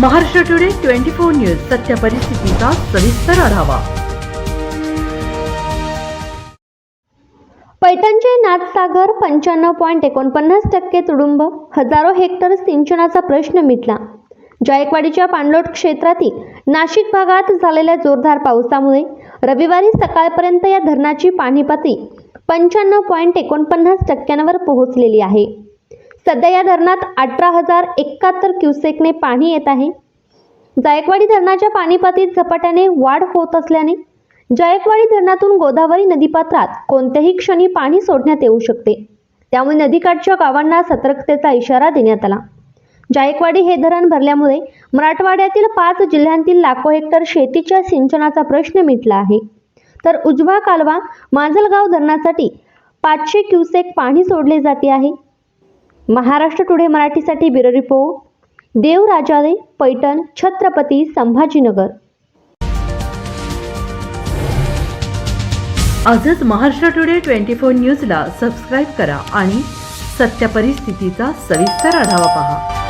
Maharashtra today twenty four news सत्य परिस्थितीचा सविस्तर आढावा. पैठणचे नाथसागर पंच्याण्णव पॉईंट एकोणपन्नास टक्के तुडुंब हजारो हेक्टर सिंचनाचा प्रश्न मिटला. जायकवाडीच्या पाणलोट क्षेत्रातील नाशिक भागात झालेल्या जोरदार पावसामुळे रविवारी सकाळपर्यंत या धरणाची पाणी पातळी पंच्याण्णव पॉईंट एकोणपन्नास टक्क्यांवर पोहोचलेली आहे. सध्या या धरणात अठरा हजार एकाहत्तर क्युसेकने पाणी येत आहे. जायकवाडी धरणाच्या पाणीपातीत झपाट्याने वाढ होत असल्याने जायकवाडी धरणातून गोदावरी नदीपात्रात कोणत्याही क्षणी पाणी सोडण्यात येऊ शकते. त्यामुळे नदीकाठच्या गावांना सतर्कतेचा इशारा देण्यात आला. जायकवाडी हे धरण भरल्यामुळे मराठवाड्यातील पाच जिल्ह्यांतील लाखो हेक्टर शेतीच्या सिंचनाचा प्रश्न मिटला आहे. तर उजवा कालवा माजलगाव धरणासाठी पाचशे क्युसेक पाणी सोडले जाते आहे. महाराष्ट्र टुडे मराठीसाठी ब्युरो रिपोर्ट. देवराजाने पैठण छत्रपती संभाजीनगर. आजच महाराष्ट्र टुडे ट्वेंटी फोर न्यूजला सबस्क्राईब करा आणि सत्य परिस्थितीचा सविस्तर आढावा पहा.